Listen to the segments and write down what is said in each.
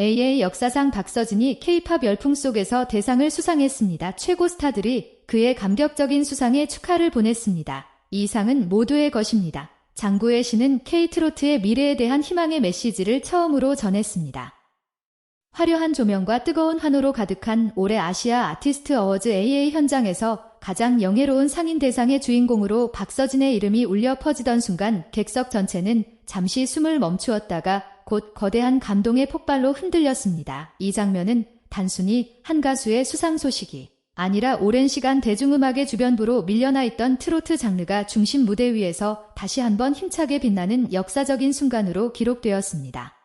AA 역사상 박서진이 K-팝 열풍 속에서 대상을 수상했습니다. 최고 스타들이 그의 감격적인 수상에 축하를 보냈습니다. 이 상은 모두의 것입니다. 장구의 시는 K-트로트의 미래에 대한 희망의 메시지를 처음으로 전했습니다. 화려한 조명과 뜨거운 환호로 가득한 올해 아시아 아티스트 어워즈 AA 현장에서 가장 영예로운 상인 대상의 주인공으로 박서진의 이름이 울려 퍼지던 순간 객석 전체는 잠시 숨을 멈추었다가 곧 거대한 감동의 폭발로 흔들렸습니다. 이 장면은 단순히 한 가수의 수상 소식이 아니라 오랜 시간 대중음악의 주변부로 밀려나 있던 트로트 장르가 중심 무대 위에서 다시 한번 힘차게 빛나는 역사적인 순간으로 기록되었습니다.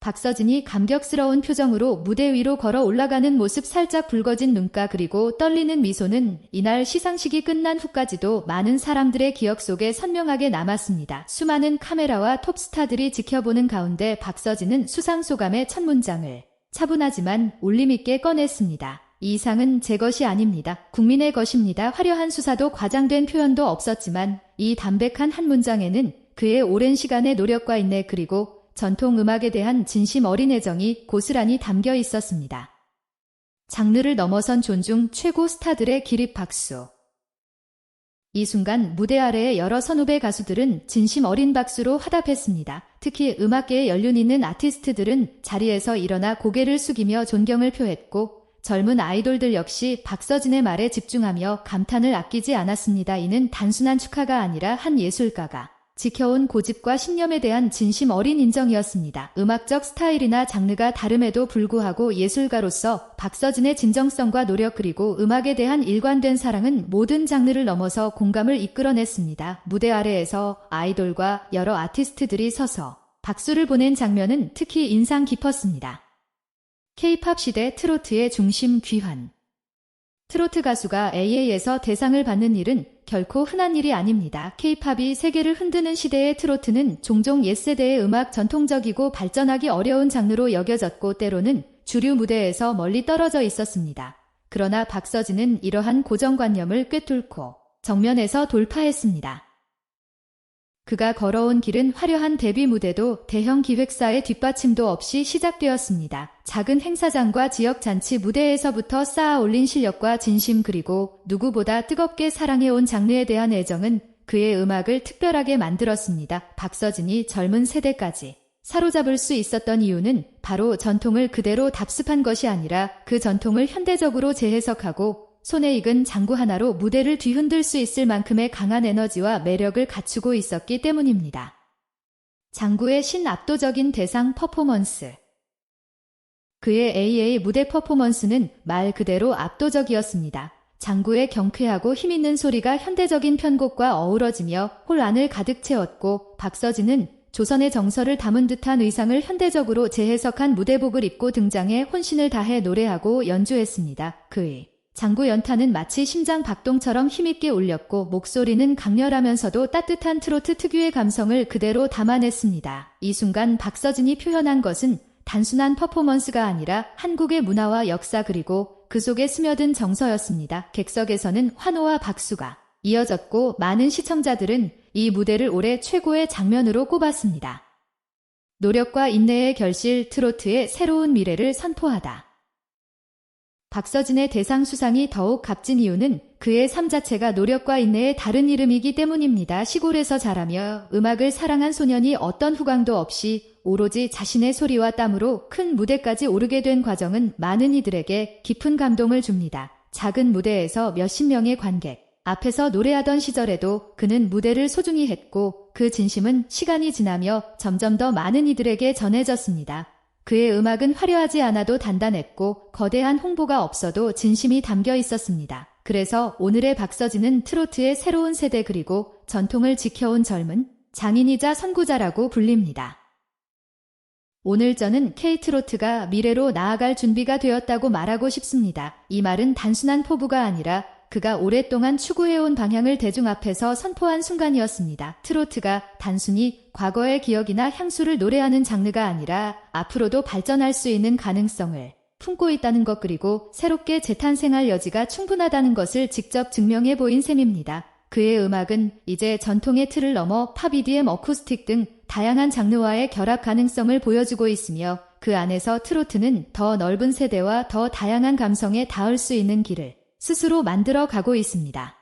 박서진이 감격스러운 표정으로 무대 위로 걸어 올라가는 모습 살짝 붉어진 눈가 그리고 떨리는 미소는 이날 시상식이 끝난 후까지도 많은 사람들의 기억 속에 선명하게 남았습니다. 수많은 카메라와 톱스타들이 지켜보는 가운데 박서진은 수상 소감의 첫 문장을 차분하지만 울림있게 꺼냈습니다. 이 상은 제 것이 아닙니다. 국민의 것입니다. 화려한 수사도 과장된 표현도 없었지만 이 담백한 한 문장에는 그의 오랜 시간의 노력과 인내 그리고 전통 음악에 대한 진심 어린 애정이 고스란히 담겨 있었습니다. 장르를 넘어선 존중 최고 스타들의 기립 박수. 이 순간 무대 아래의 여러 선후배 가수들은 진심 어린 박수로 화답했습니다. 특히 음악계에 연륜 있는 아티스트들은 자리에서 일어나 고개를 숙이며 존경을 표했고 젊은 아이돌들 역시 박서진의 말에 집중하며 감탄을 아끼지 않았습니다. 이는 단순한 축하가 아니라 한 예술가가 지켜온 고집과 신념에 대한 진심 어린 인정이었습니다. 음악적 스타일이나 장르가 다름에도 불구하고 예술가로서 박서진의 진정성과 노력 그리고 음악에 대한 일관된 사랑은 모든 장르를 넘어서 공감을 이끌어냈습니다. 무대 아래에서 아이돌과 여러 아티스트들이 서서 박수를 보낸 장면은 특히 인상 깊었습니다. K-팝 시대 트로트의 중심 귀환. 트로트 가수가 AA에서 대상을 받는 일은 결코 흔한 일이 아닙니다. K-팝이 세계를 흔드는 시대의 트로트는 종종 옛세대의 음악 전통적이고 발전하기 어려운 장르로 여겨졌고 때로는 주류 무대에서 멀리 떨어져 있었습니다. 그러나 박서진은 이러한 고정관념을 꿰뚫고 정면에서 돌파했습니다. 그가 걸어온 길은 화려한 데뷔 무대도 대형 기획사의 뒷받침도 없이 시작되었습니다. 작은 행사장과 지역 잔치 무대에서부터 쌓아 올린 실력과 진심 그리고 누구보다 뜨겁게 사랑해온 장르에 대한 애정은 그의 음악을 특별하게 만들었습니다. 박서진이 젊은 세대까지 사로잡을 수 있었던 이유는 바로 전통을 그대로 답습한 것이 아니라 그 전통을 현대적으로 재해석하고 손에 익은 장구 하나로 무대를 뒤흔들 수 있을 만큼의 강한 에너지와 매력을 갖추고 있었기 때문입니다. 장구의 신압도적인 대상 퍼포먼스 그의 AA 무대 퍼포먼스는 말 그대로 압도적이었습니다. 장구의 경쾌하고 힘있는 소리가 현대적인 편곡과 어우러지며 홀 안을 가득 채웠고 박서진은 조선의 정서를 담은 듯한 의상을 현대적으로 재해석한 무대복을 입고 등장해 혼신을 다해 노래하고 연주했습니다. 그의 장구 연타는 마치 심장 박동처럼 힘있게 울렸고 목소리는 강렬하면서도 따뜻한 트로트 특유의 감성을 그대로 담아냈습니다. 이 순간 박서진이 표현한 것은 단순한 퍼포먼스가 아니라 한국의 문화와 역사 그리고 그 속에 스며든 정서였습니다. 객석에서는 환호와 박수가 이어졌고 많은 시청자들은 이 무대를 올해 최고의 장면으로 꼽았습니다. 노력과 인내의 결실 트로트의 새로운 미래를 선포하다. 박서진의 대상 수상이 더욱 값진 이유는 그의 삶 자체가 노력과 인내의 다른 이름이기 때문입니다. 시골에서 자라며 음악을 사랑한 소년이 어떤 후광도 없이 오로지 자신의 소리와 땀으로 큰 무대까지 오르게 된 과정은 많은 이들에게 깊은 감동을 줍니다. 작은 무대에서 몇십 명의 관객 앞에서 노래하던 시절에도 그는 무대를 소중히 했고 그 진심은 시간이 지나며 점점 더 많은 이들에게 전해졌습니다. 그의 음악은 화려하지 않아도 단단했고 거대한 홍보가 없어도 진심이 담겨 있었습니다. 그래서 오늘의 박서진은 트로트의 새로운 세대 그리고 전통을 지켜온 젊은 장인이자 선구자라고 불립니다. 오늘 저는 K트로트가 미래로 나아갈 준비가 되었다고 말하고 싶습니다. 이 말은 단순한 포부가 아니라 그가 오랫동안 추구해온 방향을 대중 앞에서 선포한 순간이었습니다. 트로트가 단순히 과거의 기억이나 향수를 노래하는 장르가 아니라 앞으로도 발전할 수 있는 가능성을 품고 있다는 것 그리고 새롭게 재탄생할 여지가 충분하다는 것을 직접 증명해 보인 셈입니다. 그의 음악은 이제 전통의 틀을 넘어 팝 EDM 어쿠스틱 등 다양한 장르와의 결합 가능성을 보여주고 있으며 그 안에서 트로트는 더 넓은 세대와 더 다양한 감성에 닿을 수 있는 길을 스스로 만들어 가고 있습니다.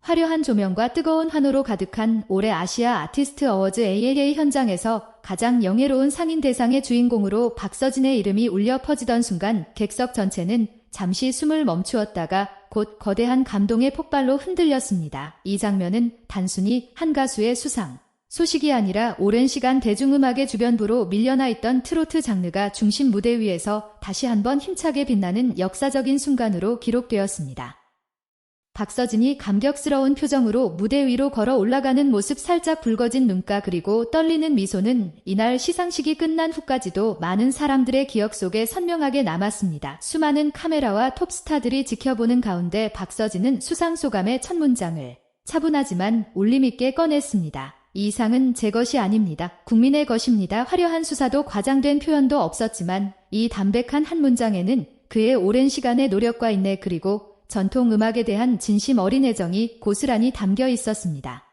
화려한 조명과 뜨거운 환호로 가득한 올해 아시아 아티스트 어워즈 AAA 현장에서 가장 영예로운 상인 대상의 주인공으로 박서진의 이름이 울려 퍼지던 순간 객석 전체는 잠시 숨을 멈추었다가 곧 거대한 감동의 폭발로 흔들렸습니다. 이 장면은 단순히 한 가수의 수상, 소식이 아니라 오랜 시간 대중음악의 주변부로 밀려나 있던 트로트 장르가 중심 무대 위에서 다시 한번 힘차게 빛나는 역사적인 순간으로 기록되었습니다. 박서진이 감격스러운 표정으로 무대 위로 걸어 올라가는 모습 살짝 붉어진 눈가 그리고 떨리는 미소는 이날 시상식이 끝난 후까지도 많은 사람들의 기억 속에 선명하게 남았습니다. 수많은 카메라와 톱스타들이 지켜보는 가운데 박서진은 수상 소감의 첫 문장을 차분하지만 울림있게 꺼냈습니다. 이 상은 제 것이 아닙니다. 국민의 것입니다. 화려한 수사도 과장된 표현도 없었지만 이 담백한 한 문장에는 그의 오랜 시간의 노력과 인내 그리고 전통 음악에 대한 진심 어린 애정이 고스란히 담겨 있었습니다.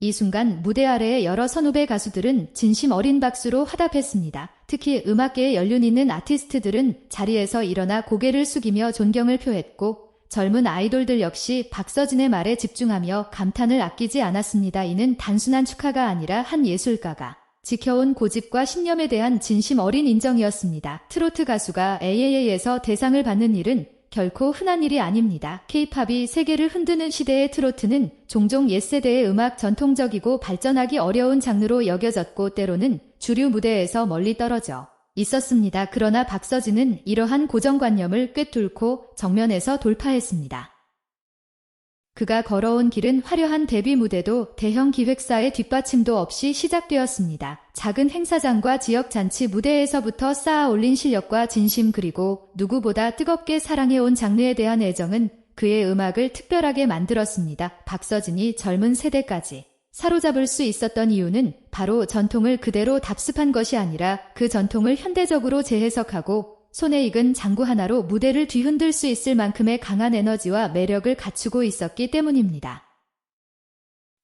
이 순간 무대 아래의 여러 선후배 가수들은 진심 어린 박수로 화답했습니다. 특히 음악계에 연륜 있는 아티스트들은 자리에서 일어나 고개를 숙이며 존경을 표했고 젊은 아이돌들 역시 박서진의 말에 집중하며 감탄을 아끼지 않았습니다. 이는 단순한 축하가 아니라 한 예술가가 지켜온 고집과 신념에 대한 진심 어린 인정이었습니다. 트로트 가수가 AAA에서 대상을 받는 일은 결코 흔한 일이 아닙니다. 케이팝이 세계를 흔드는 시대의 트로트는 종종 옛세대의 음악 전통적이고 발전하기 어려운 장르로 여겨졌고 때로는 주류 무대에서 멀리 떨어져 있었습니다. 그러나 박서진은 이러한 고정관념을 꿰뚫고 정면에서 돌파했습니다. 그가 걸어온 길은 화려한 데뷔 무대도 대형 기획사의 뒷받침도 없이 시작되었습니다. 작은 행사장과 지역 잔치 무대에서부터 쌓아 올린 실력과 진심 그리고 누구보다 뜨겁게 사랑해온 장르에 대한 애정은 그의 음악을 특별하게 만들었습니다. 박서진이 젊은 세대까지 사로잡을 수 있었던 이유는 바로 전통을 그대로 답습한 것이 아니라 그 전통을 현대적으로 재해석하고 손에 익은 장구 하나로 무대를 뒤흔들 수 있을 만큼의 강한 에너지와 매력을 갖추고 있었기 때문입니다.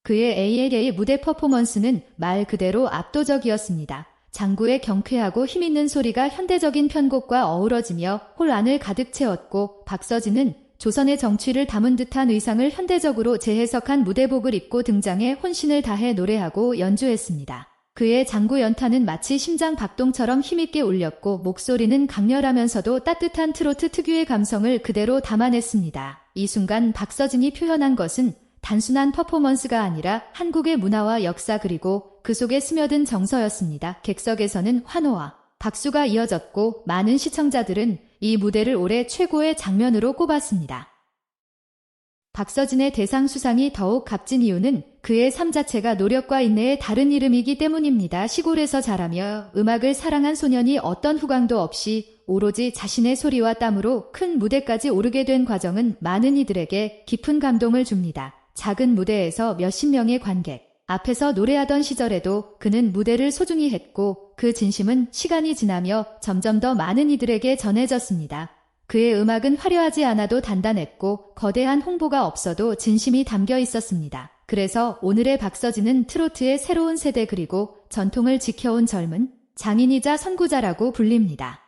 그의 ALA 무대 퍼포먼스는 말 그대로 압도적이었습니다. 장구의 경쾌하고 힘있는 소리가 현대적인 편곡과 어우러지며 홀 안을 가득 채웠고 박서진은 조선의 정취를 담은 듯한 의상을 현대적으로 재해석한 무대복을 입고 등장해 혼신을 다해 노래하고 연주했습니다. 그의 장구 연타는 마치 심장 박동처럼 힘있게 울렸고 목소리는 강렬하면서도 따뜻한 트로트 특유의 감성을 그대로 담아냈습니다. 이 순간 박서진이 표현한 것은 단순한 퍼포먼스가 아니라 한국의 문화와 역사 그리고 그 속에 스며든 정서였습니다. 객석에서는 환호와 박수가 이어졌고 많은 시청자들은 이 무대를 올해 최고의 장면으로 꼽았습니다. 박서진의 대상 수상이 더욱 값진 이유는 그의 삶 자체가 노력과 인내의 다른 이름이기 때문입니다. 시골에서 자라며 음악을 사랑한 소년이 어떤 후광도 없이 오로지 자신의 소리와 땀으로 큰 무대까지 오르게 된 과정은 많은 이들에게 깊은 감동을 줍니다. 작은 무대에서 몇십 명의 관객 앞에서 노래하던 시절에도 그는 무대를 소중히 했고 그 진심은 시간이 지나며 점점 더 많은 이들에게 전해졌습니다. 그의 음악은 화려하지 않아도 단단했고 거대한 홍보가 없어도 진심이 담겨 있었습니다. 그래서 오늘의 박서진은 트로트의 새로운 세대 그리고 전통을 지켜온 젊은 장인이자 선구자라고 불립니다.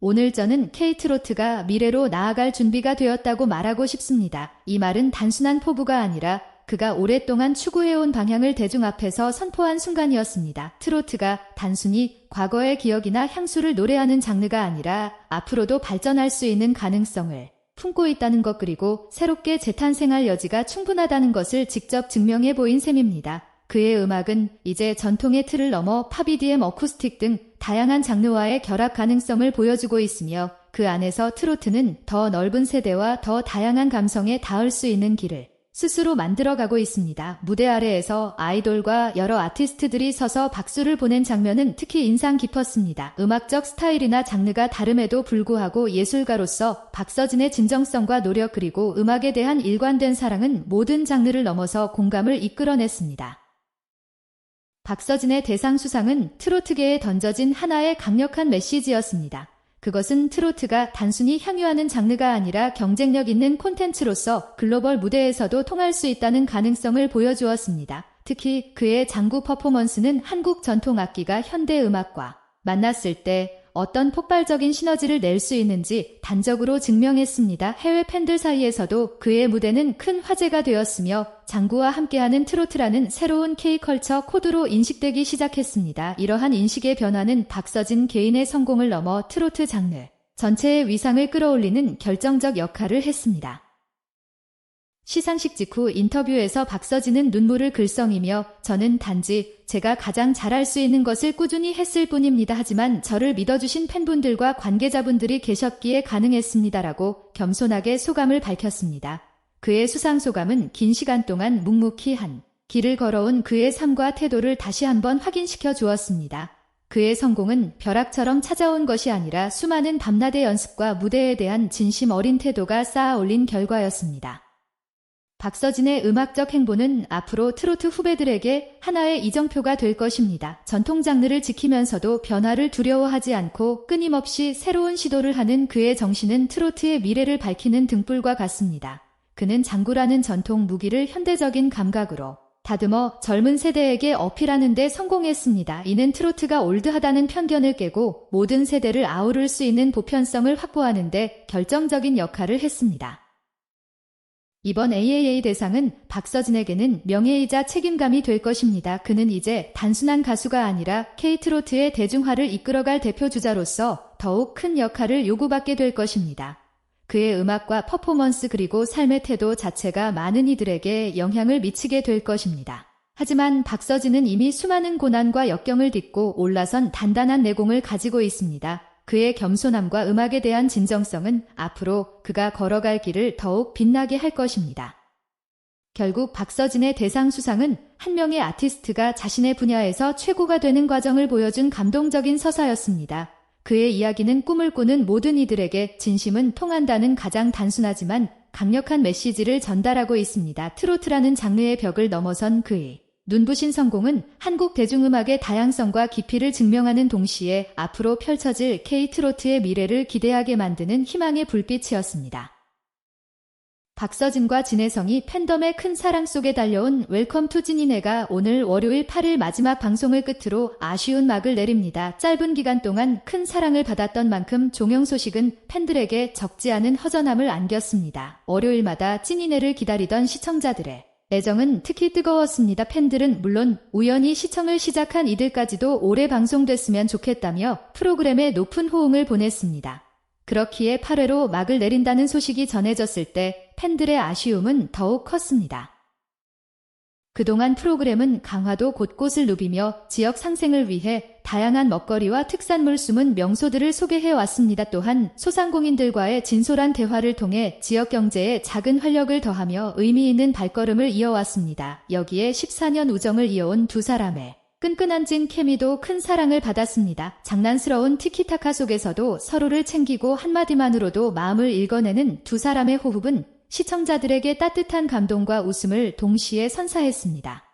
오늘 저는 K트로트가 미래로 나아갈 준비가 되었다고 말하고 싶습니다. 이 말은 단순한 포부가 아니라 그가 오랫동안 추구해온 방향을 대중 앞에서 선포한 순간이었습니다. 트로트가 단순히 과거의 기억이나 향수를 노래하는 장르가 아니라 앞으로도 발전할 수 있는 가능성을 품고 있다는 것 그리고 새롭게 재탄생할 여지가 충분하다는 것을 직접 증명해 보인 셈입니다. 그의 음악은 이제 전통의 틀을 넘어 팝이디엠 어쿠스틱 등 다양한 장르와의 결합 가능성을 보여주고 있으며 그 안에서 트로트는 더 넓은 세대와 더 다양한 감성에 닿을 수 있는 길을 스스로 만들어가고 있습니다. 무대 아래에서 아이돌과 여러 아티스트들이 서서 박수를 보낸 장면은 특히 인상 깊었습니다. 음악적 스타일이나 장르가 다름에도 불구하고 예술가로서 박서진의 진정성과 노력 그리고 음악에 대한 일관된 사랑은 모든 장르를 넘어서 공감을 이끌어냈습니다. 박서진의 대상 수상은 트로트계에 던져진 하나의 강력한 메시지였습니다. 그것은 트로트가 단순히 향유하는 장르가 아니라 경쟁력 있는 콘텐츠로서 글로벌 무대에서도 통할 수 있다는 가능성을 보여주었습니다. 특히 그의 장구 퍼포먼스는 한국 전통 악기가 현대 음악과 만났을 때 어떤 폭발적인 시너지를 낼 수 있는지 단적으로 증명했습니다. 해외 팬들 사이에서도 그의 무대는 큰 화제가 되었으며 장구와 함께하는 트로트라는 새로운 K컬처 코드로 인식되기 시작했습니다. 이러한 인식의 변화는 박서진 개인의 성공을 넘어 트로트 장르 전체의 위상을 끌어올리는 결정적 역할을 했습니다. 시상식 직후 인터뷰에서 박서진은 눈물을 글썽이며 저는 단지 제가 가장 잘할 수 있는 것을 꾸준히 했을 뿐입니다. 하지만 저를 믿어주신 팬분들과 관계자분들이 계셨기에 가능했습니다라고 겸손하게 소감을 밝혔습니다. 그의 수상 소감은 긴 시간 동안 묵묵히 한 길을 걸어온 그의 삶과 태도를 다시 한번 확인시켜 주었습니다. 그의 성공은 벼락처럼 찾아온 것이 아니라 수많은 밤낮의 연습과 무대에 대한 진심 어린 태도가 쌓아 올린 결과였습니다. 박서진의 음악적 행보는 앞으로 트로트 후배들에게 하나의 이정표가 될 것입니다. 전통 장르를 지키면서도 변화를 두려워하지 않고 끊임없이 새로운 시도를 하는 그의 정신은 트로트의 미래를 밝히는 등불과 같습니다. 그는 장구라는 전통 무기를 현대적인 감각으로 다듬어 젊은 세대에게 어필하는 데 성공했습니다. 이는 트로트가 올드하다는 편견을 깨고 모든 세대를 아우를 수 있는 보편성을 확보하는 데 결정적인 역할을 했습니다. 이번 AAA 대상은 박서진에게는 명예이자 책임감이 될 것입니다. 그는 이제 단순한 가수가 아니라 K트로트의 대중화를 이끌어갈 대표주자로서 더욱 큰 역할을 요구받게 될 것입니다. 그의 음악과 퍼포먼스 그리고 삶의 태도 자체가 많은 이들에게 영향을 미치게 될 것입니다. 하지만 박서진은 이미 수많은 고난과 역경을 딛고 올라선 단단한 내공을 가지고 있습니다. 그의 겸손함과 음악에 대한 진정성은 앞으로 그가 걸어갈 길을 더욱 빛나게 할 것입니다. 결국 박서진의 대상 수상은 한 명의 아티스트가 자신의 분야에서 최고가 되는 과정을 보여준 감동적인 서사였습니다. 그의 이야기는 꿈을 꾸는 모든 이들에게 진심은 통한다는 가장 단순하지만 강력한 메시지를 전달하고 있습니다. 트로트라는 장르의 벽을 넘어선 그의 눈부신 성공은 한국 대중음악의 다양성과 깊이를 증명하는 동시에 앞으로 펼쳐질 K트로트의 미래를 기대하게 만드는 희망의 불빛이었습니다. 박서진과 진혜성이 팬덤의 큰 사랑 속에 달려온 웰컴 투 진이네가 오늘 월요일 8일 마지막 방송을 끝으로 아쉬운 막을 내립니다. 짧은 기간 동안 큰 사랑을 받았던 만큼 종영 소식은 팬들에게 적지 않은 허전함을 안겼습니다. 월요일마다 찐이네를 기다리던 시청자들의 애정은 특히 뜨거웠습니다. 팬들은 물론 우연히 시청을 시작한 이들까지도 오래 방송됐으면 좋겠다며 프로그램에 높은 호응을 보냈습니다. 그렇기에 8회로 막을 내린다는 소식이 전해졌을 때 팬들의 아쉬움은 더욱 컸습니다. 그동안 프로그램은 강화도 곳곳을 누비며 지역 상생을 위해 다양한 먹거리와 특산물 숨은 명소들을 소개해 왔습니다. 또한 소상공인들과의 진솔한 대화를 통해 지역 경제에 작은 활력을 더하며 의미 있는 발걸음을 이어왔습니다. 여기에 14년 우정을 이어온 두 사람의 끈끈한 진 케미도 큰 사랑을 받았습니다. 장난스러운 티키타카 속에서도 서로를 챙기고 한마디만으로도 마음을 읽어내는 두 사람의 호흡은 시청자들에게 따뜻한 감동과 웃음을 동시에 선사했습니다.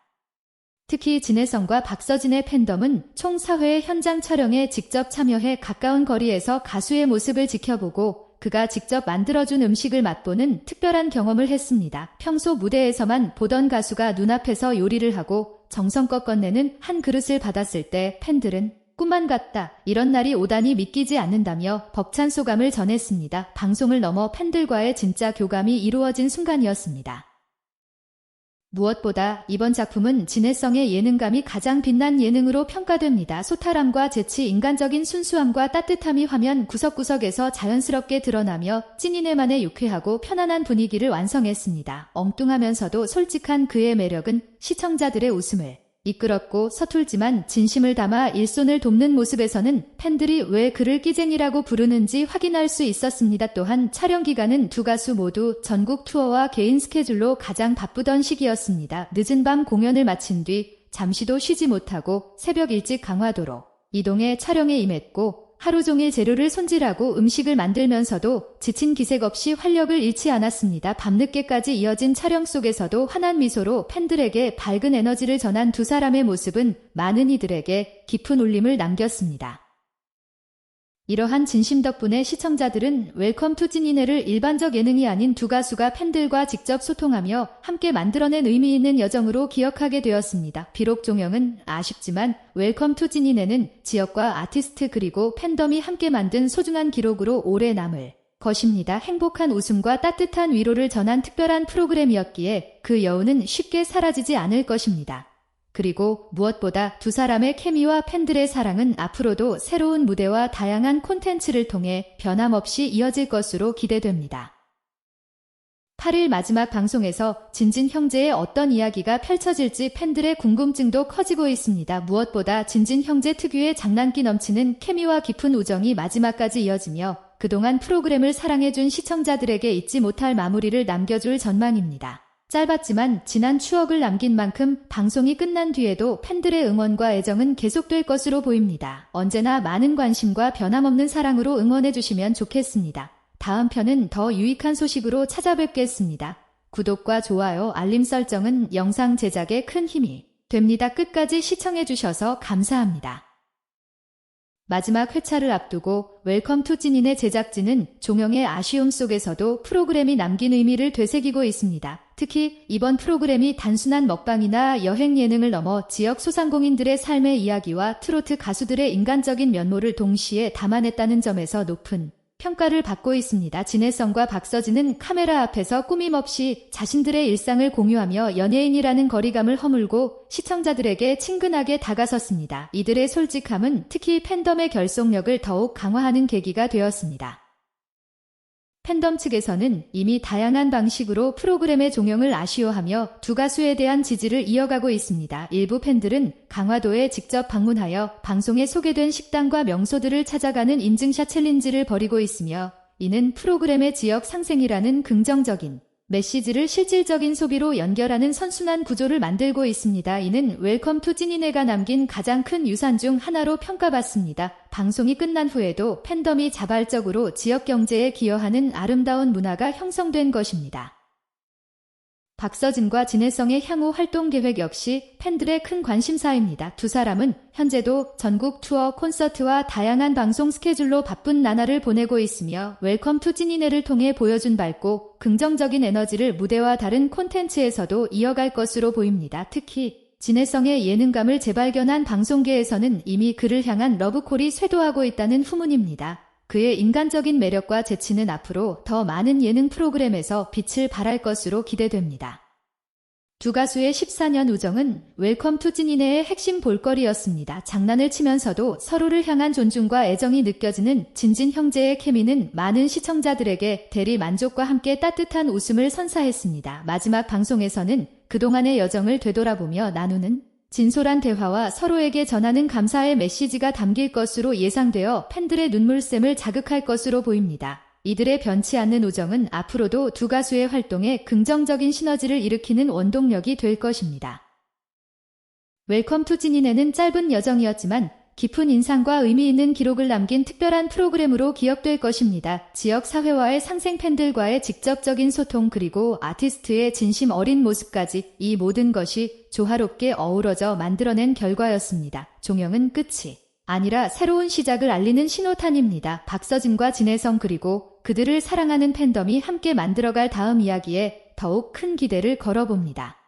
특히 진혜성과 박서진의 팬덤은 총 4회 현장 촬영에 직접 참여해 가까운 거리에서 가수의 모습을 지켜보고 그가 직접 만들어준 음식을 맛보는 특별한 경험을 했습니다. 평소 무대에서만 보던 가수가 눈앞에서 요리를 하고 정성껏 건네는 한 그릇을 받았을 때 팬들은 꿈만 같다. 이런 날이 오다니 믿기지 않는다며 벅찬 소감을 전했습니다. 방송을 넘어 팬들과의 진짜 교감이 이루어진 순간이었습니다. 무엇보다 이번 작품은 진해성의 예능감이 가장 빛난 예능으로 평가됩니다. 소탈함과 재치, 인간적인 순수함과 따뜻함이 화면 구석구석에서 자연스럽게 드러나며 찐이네만의 유쾌하고 편안한 분위기를 완성했습니다. 엉뚱하면서도 솔직한 그의 매력은 시청자들의 웃음을 이끌었고 서툴지만 진심을 담아 일손을 돕는 모습에서는 팬들이 왜 그를 끼쟁이라고 부르는지 확인할 수 있었습니다. 또한 촬영 기간은 두 가수 모두 전국 투어와 개인 스케줄로 가장 바쁘던 시기였습니다. 늦은 밤 공연을 마친 뒤 잠시도 쉬지 못하고 새벽 일찍 강화도로 이동해 촬영에 임했고 하루 종일 재료를 손질하고 음식을 만들면서도 지친 기색 없이 활력을 잃지 않았습니다. 밤늦게까지 이어진 촬영 속에서도 환한 미소로 팬들에게 밝은 에너지를 전한 두 사람의 모습은 많은 이들에게 깊은 울림을 남겼습니다. 이러한 진심 덕분에 시청자들은 웰컴 투 찐이네를 일반적 예능이 아닌 두 가수가 팬들과 직접 소통하며 함께 만들어낸 의미 있는 여정으로 기억하게 되었습니다. 비록 종영은 아쉽지만 웰컴 투 찐이네는 지역과 아티스트 그리고 팬덤이 함께 만든 소중한 기록으로 오래 남을 것입니다. 행복한 웃음과 따뜻한 위로를 전한 특별한 프로그램이었기에 그 여운은 쉽게 사라지지 않을 것입니다. 그리고 무엇보다 두 사람의 케미와 팬들의 사랑은 앞으로도 새로운 무대와 다양한 콘텐츠를 통해 변함없이 이어질 것으로 기대됩니다. 8일 마지막 방송에서 진진 형제의 어떤 이야기가 펼쳐질지 팬들의 궁금증도 커지고 있습니다. 무엇보다 진진 형제 특유의 장난기 넘치는 케미와 깊은 우정이 마지막까지 이어지며 그동안 프로그램을 사랑해준 시청자들에게 잊지 못할 마무리를 남겨줄 전망입니다. 짧았지만 지난 추억을 남긴 만큼 방송이 끝난 뒤에도 팬들의 응원과 애정은 계속될 것으로 보입니다. 언제나 많은 관심과 변함없는 사랑으로 응원해주시면 좋겠습니다. 다음 편은 더 유익한 소식으로 찾아뵙겠습니다. 구독과 좋아요, 알림 설정은 영상 제작에 큰 힘이 됩니다. 끝까지 시청해주셔서 감사합니다. 마지막 회차를 앞두고 웰컴 투 찐인의 제작진은 종영의 아쉬움 속에서도 프로그램이 남긴 의미를 되새기고 있습니다. 특히 이번 프로그램이 단순한 먹방이나 여행 예능을 넘어 지역 소상공인들의 삶의 이야기와 트로트 가수들의 인간적인 면모를 동시에 담아냈다는 점에서 높은 평가를 받고 있습니다. 진혜성과 박서진은 카메라 앞에서 꾸밈없이 자신들의 일상을 공유하며 연예인이라는 거리감을 허물고 시청자들에게 친근하게 다가섰습니다. 이들의 솔직함은 특히 팬덤의 결속력을 더욱 강화하는 계기가 되었습니다. 팬덤 측에서는 이미 다양한 방식으로 프로그램의 종영을 아쉬워하며 두 가수에 대한 지지를 이어가고 있습니다. 일부 팬들은 강화도에 직접 방문하여 방송에 소개된 식당과 명소들을 찾아가는 인증샷 챌린지를 벌이고 있으며 이는 프로그램의 지역 상생이라는 긍정적인 메시지를 실질적인 소비로 연결하는 선순환 구조를 만들고 있습니다. 이는 웰컴 투 찐이네가 남긴 가장 큰 유산 중 하나로 평가받습니다. 방송이 끝난 후에도 팬덤이 자발적으로 지역 경제에 기여하는 아름다운 문화가 형성된 것입니다. 박서진과 진혜성의 향후 활동 계획 역시 팬들의 큰 관심사입니다. 두 사람은 현재도 전국 투어 콘서트와 다양한 방송 스케줄로 바쁜 나날을 보내고 있으며 웰컴 투 찐이네를 통해 보여준 밝고 긍정적인 에너지를 무대와 다른 콘텐츠에서도 이어갈 것으로 보입니다. 특히 진혜성의 예능감을 재발견한 방송계에서는 이미 그를 향한 러브콜이 쇄도하고 있다는 후문입니다. 그의 인간적인 매력과 재치는 앞으로 더 많은 예능 프로그램에서 빛을 발할 것으로 기대됩니다. 두 가수의 14년 우정은 웰컴 투 찐이네의 핵심 볼거리였습니다. 장난을 치면서도 서로를 향한 존중과 애정이 느껴지는 진진 형제의 케미는 많은 시청자들에게 대리 만족과 함께 따뜻한 웃음을 선사했습니다. 마지막 방송에서는 그동안의 여정을 되돌아보며 나누는 진솔한 대화와 서로에게 전하는 감사의 메시지가 담길 것으로 예상되어 팬들의 눈물샘을 자극할 것으로 보입니다. 이들의 변치 않는 우정은 앞으로도 두 가수의 활동에 긍정적인 시너지를 일으키는 원동력이 될 것입니다. 웰컴 투 진인에는 짧은 여정이었지만 깊은 인상과 의미 있는 기록을 남긴 특별한 프로그램으로 기억될 것입니다. 지역 사회와의 상생 팬들과의 직접적인 소통 그리고 아티스트의 진심 어린 모습까지 이 모든 것이 조화롭게 어우러져 만들어낸 결과였습니다. 종영은 끝이 아니라 새로운 시작을 알리는 신호탄입니다. 박서진과 진혜성 그리고 그들을 사랑하는 팬덤이 함께 만들어갈 다음 이야기에 더욱 큰 기대를 걸어봅니다.